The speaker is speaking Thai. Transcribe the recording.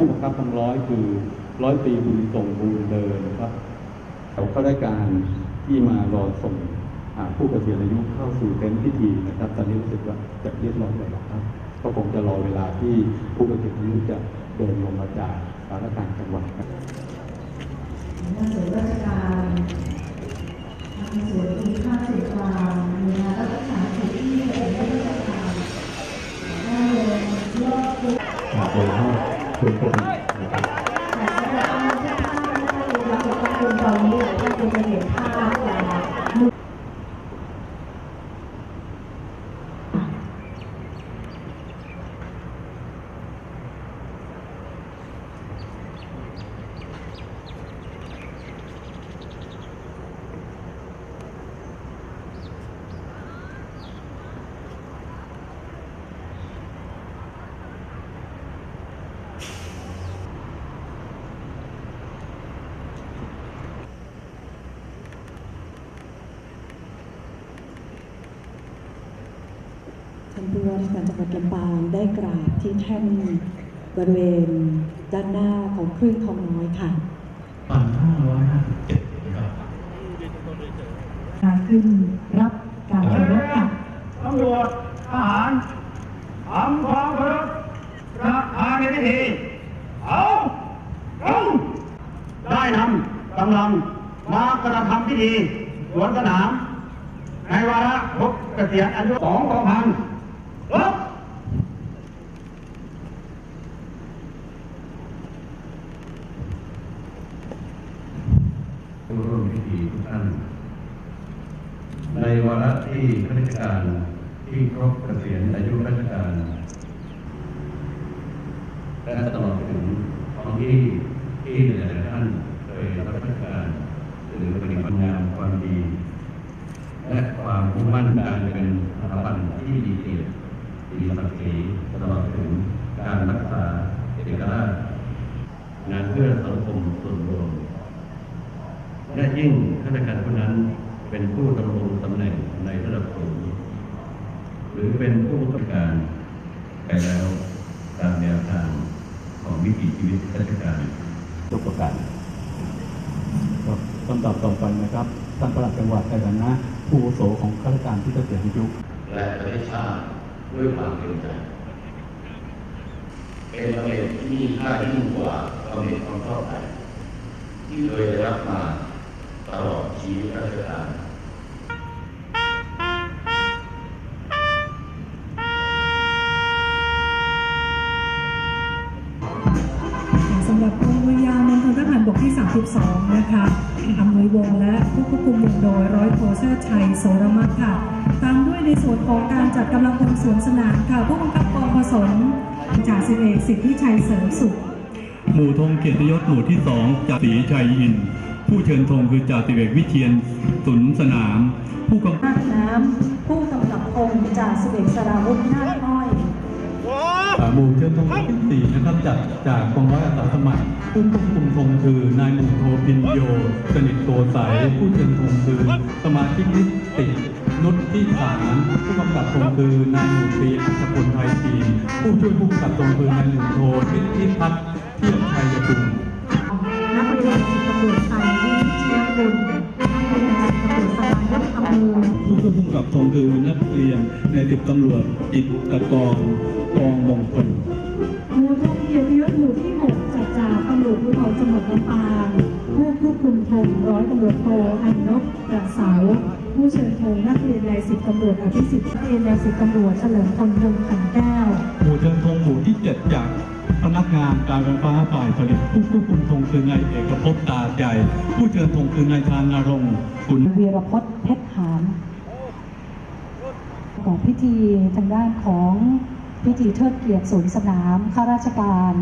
ผู้บังคับทั้งร้อยคือร้อยตีบุญส่งบุญเดินครับเขาข้าราชการที่มารอส่งผู้เกษียณอายุเข้าสู่เต็นท์พิธีนะครับ ตอนนี้รู้สึกว่าจะเรียบร้อยแล้วครับก็คงจะรอเวลาที่ผู้เกษียณอายุจะเดินลงมาจากสารการจังหวัดครับ คุณผู้ชมนะครับแต่สำหรับการเลือกตั้งนะคะเราจะต้ตอนนี้ท่านจะเห็นภาพจากมือ ท่านผู้ว่าราชการจังหวัดลำปางได้กราบที่แท่นบริเวณด้านหน้าของคลื่นทองน้อยค่ะพันห้าร้อยห้าสิบเจ็ดครับขึ้นรับการเคารพค่ะตำรวจทหารทำความเคารพประธานในพิธีเอาลงได้นำกำลังมากระทำพิธีสวนสนามในวาระครบเกษียณอายุสองกองพันลบ ผู้ ร่วมพิธีทุกท่าน ในวาระที่ข้าราชการที่ครบเกษียณอายุราชการและตลอดถึงท้องที่ที่หลายๆท่านเคยรับราชการหรือปฏิบัติงานความดี และความมุ่งมั่นการเป็นสถาบันที่ดีเกียรติดีศักดิ์ศรีตลอดถึงการรักษาเอกราชงานเพื่อสังคมส่วนรวม และยิ่งข้าราชการคนนั้นเป็นผู้ดำรงตำแหน่งในระดับสูง หรือเป็นผู้บังคับการไปแล้วตามแนวทางของวิถีชีวิตข้าราชการทุกประการครับลำดับต่อไปนะครับท่านประหลัดจังหวัดในฐานะผู้อาวุโสของข้าราชการที่เกษียณอายุและประเทศชาติด้วยความเต็มใจ เป็นบำเหน็จที่มีค่ายิ่งกว่าบำเหน็จความชอบธรรมที่เคยได้รับมา ตลอดชีวิตราชการสำหรับกองเรือยาวมณฑลทหารบกที่ 32 นะคะอำนวยวงศ์และผู้ควบคุมวงโดยร้อยโทเชอร์ชัยโสรมัตค่ะ ตามด้วยในส่วนของการจัดกำลังพลสวนสนามค่ะ ผู้บังคับกองผสมจ่าสิบเอกสิทธิชัยเสริมสุข หมู่ธงเกียรติยศหมู่ที่สองจ่าศรีชัยอินทร์ ผู้เชิญธงคือจ่าสิบเอกวิเชียนสุนสนาม ผู้กำกับภาคน้ำผู้กำกับองค์จ่าสิบเอกสราวุฒินาคอ้อยอ่าหมู่เชิญธงที่สี่นะครับจากจากกองร้อยอาสาสมัครผู้ควบคุมธงคือนายหมู่โทพินโยสนิทโกใสผู้เชิญธงคือสมาชิกนิตินุชที่สามผู้กำกับธงคือนายหมู่ตรีอัศพลไทยจีนผู้ช่วยผู้กำกับธงคือนายหมู่โทพิธิพัฒน์เทียบชัยกุลนักเรียนสิบตำรวจไทย กเรียนสิบตำรวจสมานอำเภอผู้ควบคุมกับธงคือนักเรียนในสิบตำรวจอิตกรกองมงคลหมู่ทงเกียรติยศหมู่ที่6จัดจ่าตำรวจภูธรจังหวัดลำปางผู้ควบคุมธงร้อยตำรวจโทอันนบประเสาผู้เชิญธงนักเรียนในสิบตำรวจอภิสิทธิ์นักเรียนในสิบตำรวจเฉลิมพลพงษ์ขันแก้วหมู่เชิญธงหมู่ที่7จาก พนักงานการไฟฟ้าฝ่ายผลิตผู้ควบคุมธงคือนายเอกภพตาใหญ่ ผู้เชิญธงคือนายชานรงค์กุลวีรพจน์เพชรหามของพิธีทางด้านของพิธีเทิดเกียรติสูนสนามข้าราชการ